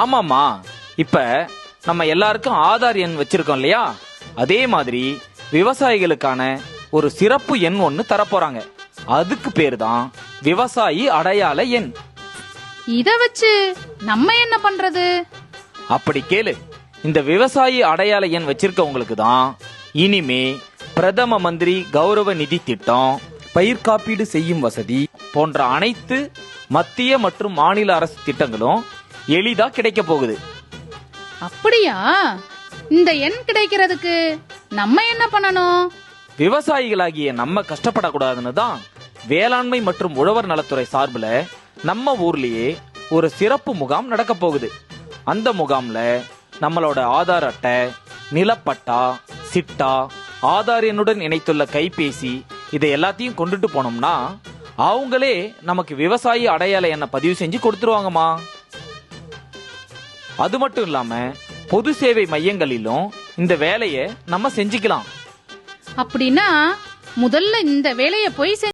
ஆமாம்மா. இப்ப நம்ம எல்லாருக்கும் ஆதார் எண் வச்சிருக்கோம் இல்லையா? அதே மாதிரி விவசாயிகளுக்கான ஒரு சிறப்பு எண் ஒன்னு தரப்போறாங்க. அதுக்கு பேர் தான் விவசாயி அடையாள எண். இத வச்சு நம்ம என்ன பண்றது? அப்படி கேளு. இந்த விவசாயி அடையாள எண் வச்சிருக்கவங்களுக்கு தான் இனிமே பிரதம மந்திரி கௌரவ நிதி திட்டம் பயிர் காப்பீடு செய்யும் வசதி போன்ற அனைத்து மத்திய மற்றும் மாநில அரசு திட்டங்களும் எளிதா கிடைக்க போகுது. அப்படியா? இந்த எண் கிடைக்கிறதுக்கு நம்ம என்ன பண்ணணும்? விவசாயிகளாகிய நம்ம கஷ்டப்படக்கூடாதுன்னு தான் வேளாண்மை மற்றும் உழவர் நலத்துறை சார்பில் நம்ம ஊர்லயே ஒரு சிறப்பு முகாம் நடக்க போகுது. அந்த முகாம்ல நம்மளோட ஆதார் அட்டை நிலப்பட்டா சிட்டா ஆதார் எண்ணுடன் இணைத்துள்ள கைபேசி இதை எல்லாத்தையும் கொண்டுட்டு போனோம்னா அவங்களே நமக்கு விவசாயி அடையாள எண்ணை பதிவு செஞ்சு கொடுத்துருவாங்கம்மா. அது மட்டும் இல்லாம பொது சேவை மையங்களிலும் இந்த வேலையை நம்ம செஞ்சுக்கலாம். அப்படின்னா முதல்ல இந்த வேலையை போய் செஞ்சு